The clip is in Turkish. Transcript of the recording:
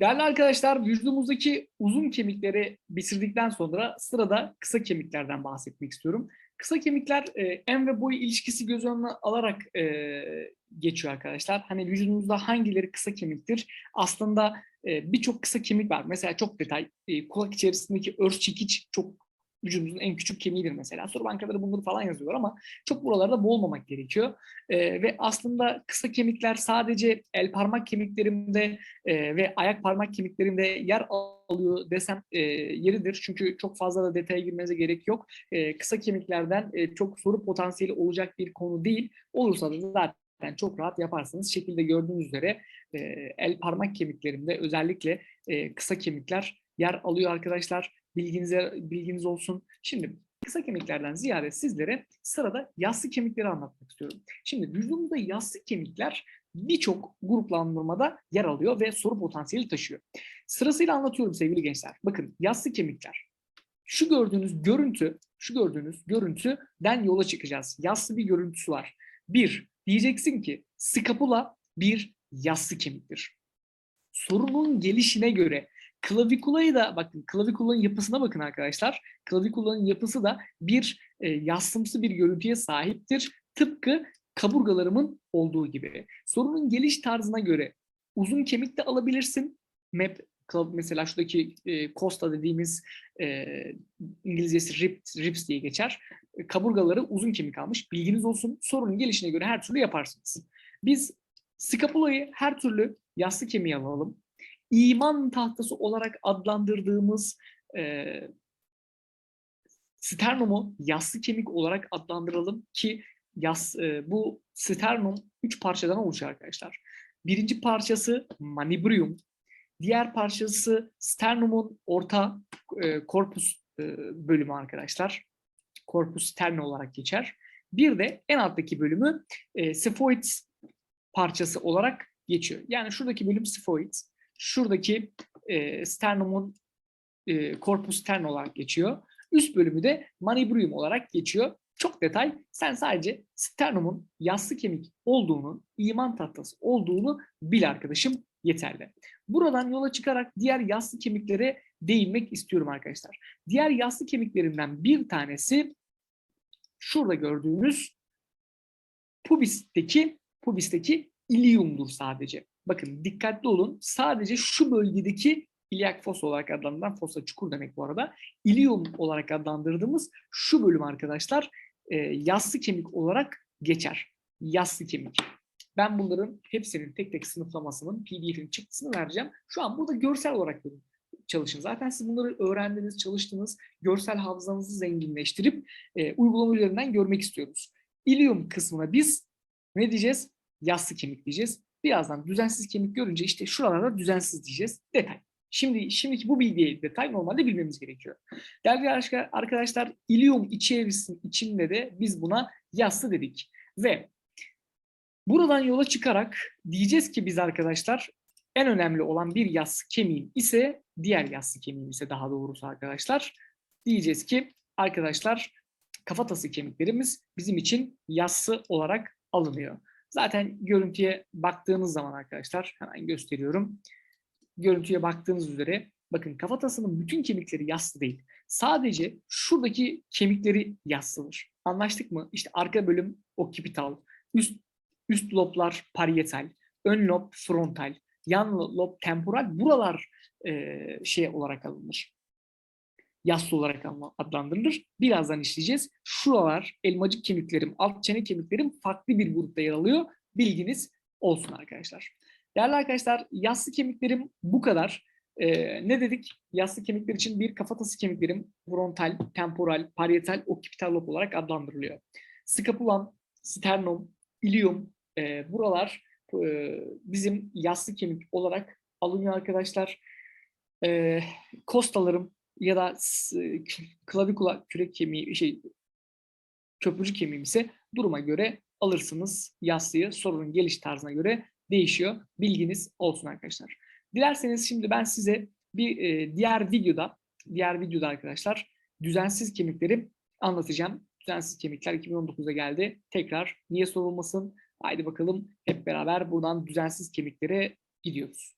Değerli arkadaşlar, vücudumuzdaki uzun kemikleri bitirdikten sonra sırada kısa kemiklerden bahsetmek istiyorum. Kısa kemikler e, en ve boy ilişkisi göz önüne alarak e, geçiyor arkadaşlar. Hani vücudumuzda hangileri kısa kemiktir? Aslında e, birçok kısa kemik var. Mesela çok detay, e, kulak içerisindeki örs çekiç çok vücudumuzun en küçük kemiğidir mesela. Soru bankaları bunları falan yazıyor ama çok buralarda boğulmamak gerekiyor. E, ve aslında kısa kemikler sadece el parmak kemiklerimde e, ve ayak parmak kemiklerimde yer alıyor desem e, yeridir. Çünkü çok fazla da detaya girmenize gerek yok. E, kısa kemiklerden e, çok soru potansiyeli olacak bir konu değil. Olursa da zaten çok rahat yaparsınız. Şekilde gördüğünüz üzere e, el parmak kemiklerimde özellikle e, kısa kemikler yer alıyor arkadaşlar. Bilginize bilginiz olsun. Şimdi kısa kemiklerden ziyade sizlere sırada yassı kemikleri anlatmak istiyorum. Şimdi vücudumuzda yassı kemikler birçok gruplandırmada yer alıyor ve soru potansiyeli taşıyor. Sırasıyla anlatıyorum sevgili gençler. Bakın yassı kemikler. Şu gördüğünüz görüntü, şu gördüğünüz görüntüden yola çıkacağız. Yassı bir görüntüsü var. Bir, diyeceksin ki skapula bir yassı kemiktir. Sorunun gelişine göre Klavikulayı da bakın klavikulanın yapısına bakın arkadaşlar. Klavikulanın yapısı da bir e, yassımsı bir görüntüye sahiptir. Tıpkı kaburgalarımın olduğu gibi. Sorunun geliş tarzına göre uzun kemik de alabilirsin. Map mesela şuradaki e, Costa dediğimiz e, İngilizcesi rips, rips diye geçer. E, kaburgaları uzun kemik almış. Bilginiz olsun. Sorunun gelişine göre her türlü yaparsınız. Biz skapulayı her türlü yassı kemiği alalım iman tahtası olarak adlandırdığımız e, sternumu yassı kemik olarak adlandıralım ki yas, e, bu sternum üç parçadan oluşuyor arkadaşlar. Birinci parçası manibrium, diğer parçası sternumun orta e, korpus e, bölümü arkadaşlar. Korpus sterno olarak geçer. Bir de en alttaki bölümü e, spheroid parçası olarak geçiyor. Yani şuradaki bölüm spheroid, şuradaki e, sternumun e, corpus stern olarak geçiyor. Üst bölümü de manubrium olarak geçiyor. Çok detay. Sen sadece sternumun yassı kemik olduğunu, iman tahtası olduğunu bil arkadaşım yeterli. Buradan yola çıkarak diğer yassı kemiklere değinmek istiyorum arkadaşlar. Diğer yassı kemiklerinden bir tanesi şurada gördüğünüz pubisteki pubisteki iliumdur sadece. Bakın dikkatli olun. Sadece şu bölgedeki iliak fossa olarak adlandırılan fossa çukur demek bu arada. İlium olarak adlandırdığımız şu bölüm arkadaşlar e, yassı kemik olarak geçer. Yassı kemik. Ben bunların hepsinin tek tek sınıflamasının PDF'in çıktısını vereceğim. Şu an burada görsel olarak çalışın. Zaten siz bunları öğrendiniz, çalıştınız. Görsel hafızanızı zenginleştirip e, uygulama üzerinden görmek istiyoruz. İlium kısmına biz ne diyeceğiz? Yassı kemik diyeceğiz. Birazdan düzensiz kemik görünce işte şuralarda düzensiz diyeceğiz. Detay. Şimdi şimdiki bu bilgiyi detay normalde bilmemiz gerekiyor. Değerli arkadaşlar, ilium içerisinin içinde de biz buna yassı dedik. Ve buradan yola çıkarak diyeceğiz ki biz arkadaşlar en önemli olan bir yassı kemiğin ise diğer yassı kemiğin ise daha doğrusu arkadaşlar diyeceğiz ki arkadaşlar kafatası kemiklerimiz bizim için yassı olarak alınıyor. Zaten görüntüye baktığınız zaman arkadaşlar hemen gösteriyorum. Görüntüye baktığınız üzere bakın kafatasının bütün kemikleri yassı değil. Sadece şuradaki kemikleri yassıdır. Anlaştık mı? İşte arka bölüm okcipital, üst üst loblar parietal, ön lob frontal, yan lob temporal. Buralar e, şey olarak alınır yassı olarak adlandırılır. Birazdan işleyeceğiz. Şuralar elmacık kemiklerim, alt çene kemiklerim farklı bir grupta yer alıyor. Bilginiz olsun arkadaşlar. Değerli arkadaşlar yassı kemiklerim bu kadar. Ee, ne dedik? Yassı kemikler için bir kafatası kemiklerim frontal, temporal, parietal, okcipital lob olarak adlandırılıyor. Scapulam, sternum, ilium e, buralar e, bizim yassı kemik olarak alınıyor arkadaşlar. E, kostalarım, ya da klavikula kürek kemiği şey köprücü kemiği ise duruma göre alırsınız yassıyı sorunun geliş tarzına göre değişiyor. Bilginiz olsun arkadaşlar. Dilerseniz şimdi ben size bir e, diğer videoda diğer videoda arkadaşlar düzensiz kemikleri anlatacağım. Düzensiz kemikler 2019'da geldi. Tekrar niye sorulmasın? Haydi bakalım hep beraber buradan düzensiz kemiklere gidiyoruz.